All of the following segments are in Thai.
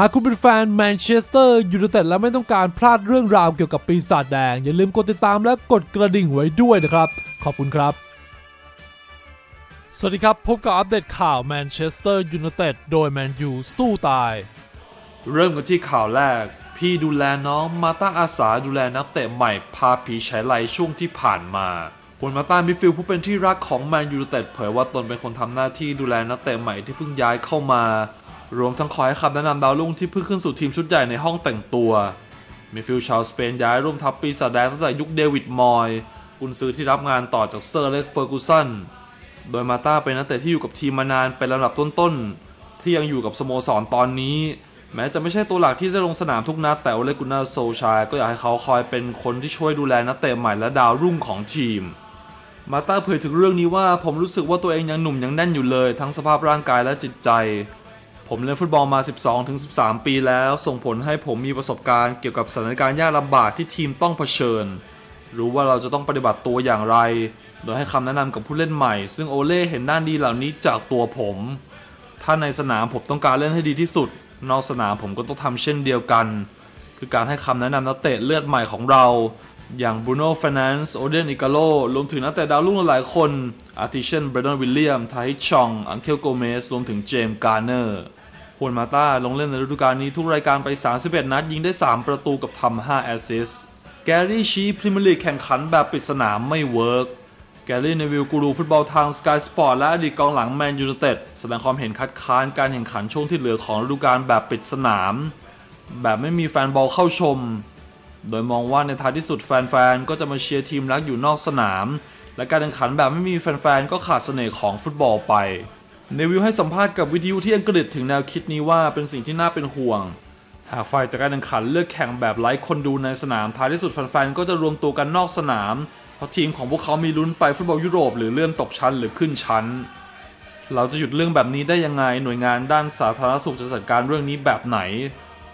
หากคุณเป็นแฟนแมนเชสเตอร์ยูไนเต็ดและไม่ต้องการพลาดเรื่องราวเกี่ยวกับปีศาจแดง อย่าลืมกดติดตามและกดกระดิ่งไว้ด้วยนะครับ ขอบคุณครับ สวัสดีครับ พบกับอัปเดตข่าวแมนเชสเตอร์ยูไนเต็ดโดยแมนยูสู้ตาย เริ่มกันที่ข่าวแรก พี่ดูแลน้องมาต้าอาสาดูแลนักเตะใหม่พาผีใช้ไลช่วงที่ผ่านมาคุณมาตามิฟิลผู้เป็นที่รักของแมนยูไนเต็ดเผยว่าตนเป็นคนทำหน้าที่ดูแลนักเตะใหม่ที่เพิ่งย้ายเข้ามา รวมทั้งคอยให้คำแนะนำดาวรุ่งที่เพิ่งขึ้นสู่ทีมชุดใหญ่ในห้องแต่งตัวมิฟิลชาวสเปนย้ายร่วมทัพปีศาจแดงตั้งแต่ยุคเดวิดมอยกุนซือที่รับงานต่อจากเซอร์เล็กเฟอร์กูสันโดยมาต้าเป็นนักเตะที่อยู่กับทีมมานานเป็นระดับต้นๆ ที่ยังอยู่กับสโมสรตอนนี้ แม้จะไม่ใช่ตัวหลักที่ได้ลงสนามทุกนัดแต่โอเลกุนาโซชายก็อยากให้เขาคอยเป็นคนที่ช่วยดูแลนักเตะใหม่และดาวรุ่งของทีม มาต้าเผยถึงเรื่องนี้ว่าผมรู้สึกว่าตัวเองยังหนุ่มยังแน่นอยู่เลย ทั้งสภาพร่างกายและจิตใจ ผมเล่นฟุตบอลมา 12-13 ปีแล้ว ส่งผลให้ผมมีประสบการณ์เกี่ยวกับสถานการณ์ยากลำบากที่ทีมต้องเผชิญ รู้ว่าเราจะต้องปฏิบัติตัวอย่างไร โดยให้คำแนะนำกับผู้เล่นใหม่ ซึ่งโอเล่เห็นด้านดีเหล่านี้จากตัวผม ถ้าในสนามผมต้องการเล่นให้ดีที่สุด นอกสนามผมก็ต้องทำเช่นเดียวกัน คือการให้คำแนะนำนักเตะเลือดใหม่ของเรา อย่างบูโน่เฟรนันส์โอเดนอิกาโลรวมถึงนักเตะดาวรุ่งหลายคนอาทิเช่นเบรดอนวิลเลียมไทชองอังเคลโกเมสรวมถึงเจมส์การ์เนอร์ ฮวนมาตาลงเล่นในฤดูกาลนี้ทุกรายการไป 31 นัดยิงได้ 3 ประตูกับทำ5แอสซิสต์แกรี่ชี้พรีเมียร์ลีกแข่งขันแบบปริศนาไม่เวิร์กแกรี่ในวิวกูรูฟุตบอลทาง Sky Sport และอดีตกองหลังแมนยู i นเต็ดแสดงความเห็นคัดค้านการแข่งขันช่วงที่เหลือของฤดูกาลแบบปิดสนาม แบบไม่มีแฟนบอลเข้าชม โดยมองว่าในท้ายที่สุดแฟนๆ ก็จะมาเชียร์ทีมรักอยู่นอกสนาม และการแข่งขันแบบไม่มีแฟนๆ ก็ขาดเสน่ห์ของฟุตบอลไป เนวิลให้สัมภาษณ์กับวิทยุที่อังกฤษถึงแนวคิดนี้ว่าเป็นสิ่งที่น่าเป็นห่วง หากฝ่ายจากการแข่งขันเลือกแข่งแบบไร้คนดูในสนามท้ายที่สุดแฟนๆก็จะรวมตัวกันนอกสนาม เพราะทีมของพวกเขามีลุ้นไปฟุตบอลยุโรปหรือเลื่อนตกชั้นหรือขึ้นชั้น เราจะหยุดเรื่องแบบนี้ได้ยังไงหน่วยงานด้านสาธารณสุขจะจัดการเรื่องนี้แบบไหน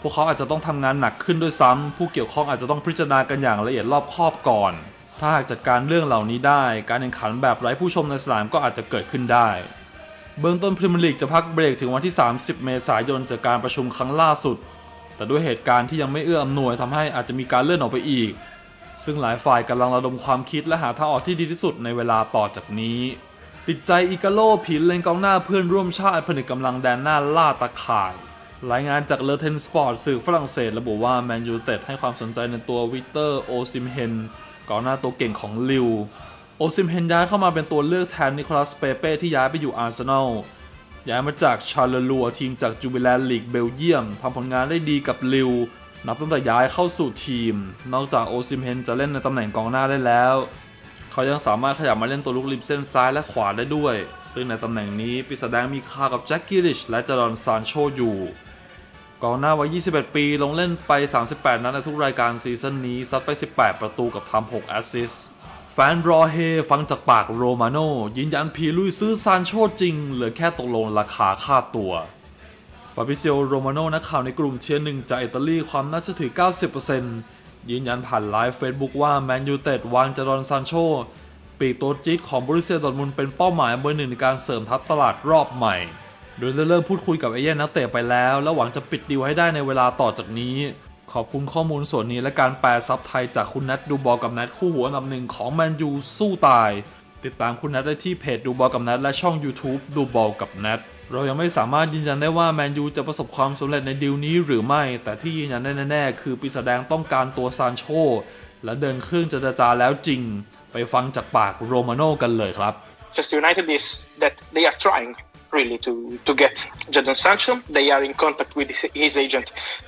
พวกเขาอาจจะต้องทำงานหนักขึ้นด้วยซ้ำผู้เกี่ยวข้องอาจจะต้องพิจารณากันอย่างละเอียดรอบคอบก่อน ถ้าหากจัดการเรื่องเหล่านี้ได้ การแข่งขันแบบไร้ผู้ชมในสนามก็อาจจะเกิดขึ้นได้ เบื้องต้นพรีเมียร์ลีกจะพักเบรกถึงวันที่ 30 เมษายนจากการประชุมครั้งล่าสุด แต่ด้วยเหตุการณ์ที่ยังไม่เอื้ออำนวยทำให้อาจจะมีการเลื่อนออกไปอีก ซึ่งหลายฝ่ายกำลังระดมความคิดและหาทางออกที่ดีที่สุดในเวลาต่อจากนี้ ติดใจอิกาโลผินเลนกองหน้าเพื่อนร่วมชาติผนึกกำลังแดนหน้าล่าตะข่าย รายงานจากเลอเทนสปอร์ตสื่อฝรั่งเศสระบุว่าแมนยูเต็ดให้ความสนใจในตัววิเตอร์โอซิมเฮนกองหน้าตัวเก่งของลิว ซิมเฮนย้ายเข้ามาเป็นตัวเลือกแทนนิโคลัสเปเป้ที่ย้ายไปอยู่อาร์เซนอลย้ายมาจากชาร์ลลัวทีมจากจูบิแลนลีกเบลเยียมทำผลงานได้ดีกับลิวนับตั้งแต่ย้ายเข้าสู่ทีม นอกจากโอซิมเฮนจะเล่นในตำแหน่งกองหน้าได้แล้ว เขายังสามารถขยับมาเล่นตัวลุกริมเส้นซ้ายและขวาได้ด้วย ซึ่งในตำแหน่งนี้ปีศาจแดงมีค่ากับแจ็คกิริชและจารอนซานโชอยู่ กองหน้าวัย 21 ปีลงเล่นไป 38 นัดในทุกรายการซีซั่นนี้ ซัดไป 18 ประตูกับทำ6แอสซิสต์ แฟนรอเฮฟังจากปากโรมาโนยืนยันพีลุยซื้อซานโชจริง เหลือแค่ตกลงราคาค่าตัวฟาบิเซียโรมาโนนักข่าวในกลุ่มเชียร์หนึ่งจากอิตาลีความน่าเชื่อถือ 90%ยืนยันผ่านไลฟ์เฟซบุ๊กว่าแมนยูเต็ดวางจารอนซานโชปีกตัวจี๊ดของบริเซียดอทมุนเป็นเป้าหมายเบอร์หนึ่งในการเสริมทัพตลาดรอบใหม่ โดยได้เริ่มพูดคุยกับเอเย่นนักเตะไปแล้ว และหวังจะปิดดีลให้ได้ในเวลาต่อจากนี้ ขอบคุณข้อมูลส่วนนี้และการแปลซับไทยจากคุณนัทดูบอลกับนัทคู่หัวอันดับหนึ่งของแมนยูสู้ตาย ติดตามคุณนัทได้ที่เพจดูบอลกับนัทและช่อง YouTube ดูบอลกับนัทเรายังไม่สามารถยืนยันได้ว่าแมนยูจะประสบความสำเร็จในดีลนี้หรือไม่ แต่ที่ยืนยันได้แน่ๆ คือปีศาจแดงต้องการตัวซานโช และเดินเครื่องจะจาแล้วจริง ไปฟังจากปากโรมาโน่กันเลยครับ Manchester United is that they are trying really to, to get Jadon Sancho. They are in contact with his, his agent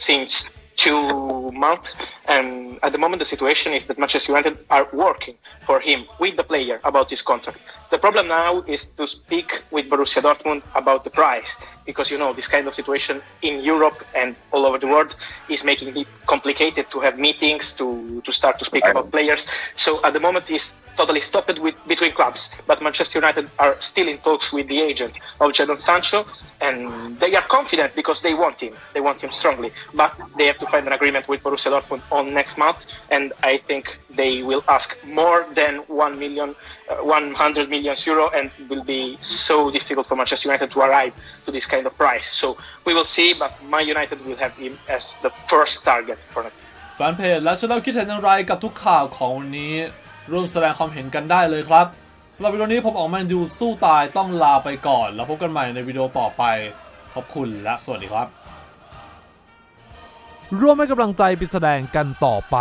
since two months, and at the moment the situation is that Manchester United are working for him with the player about his contract. The problem now is to speak with Borussia Dortmund about the price, because you know this kind of situation in Europe and all over the world is making it complicated to have meetings to to start to speak about players. So at the moment it's totally stopped with between clubs, but Manchester United are still in talks with the agent of Jadon Sancho and they are confident because they want him. They want him strongly, but they have to find an agreement with Borussia Dortmund on next month, and I think they will ask more than one million, uh, 100 million euro, and it will be so difficult for Manchester United to arrive to this kind of price. So we will see, but Man United will have him as the first target for next. แฟนเพจและช anel คิดเห็นอย่างไรกับทุกข่าวของวันนี้ ร่วมแสดงความเห็นกันได้เลยครับ สำหรับวิดีโอนี้ผมออกแมนยูสู้ตายต้องลาไปก่อน แล้วพบกันใหม่ในวิดีโอต่อไป ขอบคุณและสวัสดีครับ ร่วมให้กำลังใจไปแสดงกันต่อไป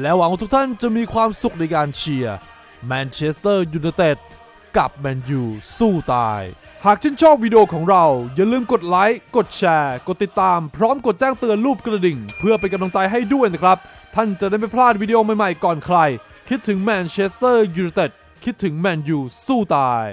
และหวังว่าทุกท่านจะมีความสุขในการเชียร์แมนเชสเตอร์ยูไนเต็ดกับแมนยูสู้ตาย หากชื่นชอบวิดีโอของเรา อย่าลืมกดไลค์ กดแชร์ กดติดตาม พร้อมกดแจ้งเตือนรูปกระดิ่ง เพื่อเป็นกำลังใจให้ด้วยนะครับ ท่านจะได้ไม่พลาดวิดีโอใหม่ๆก่อนใคร คิดถึงแมนเชสเตอร์ยูไนเต็ด คิดถึงแมนยูสู้ตาย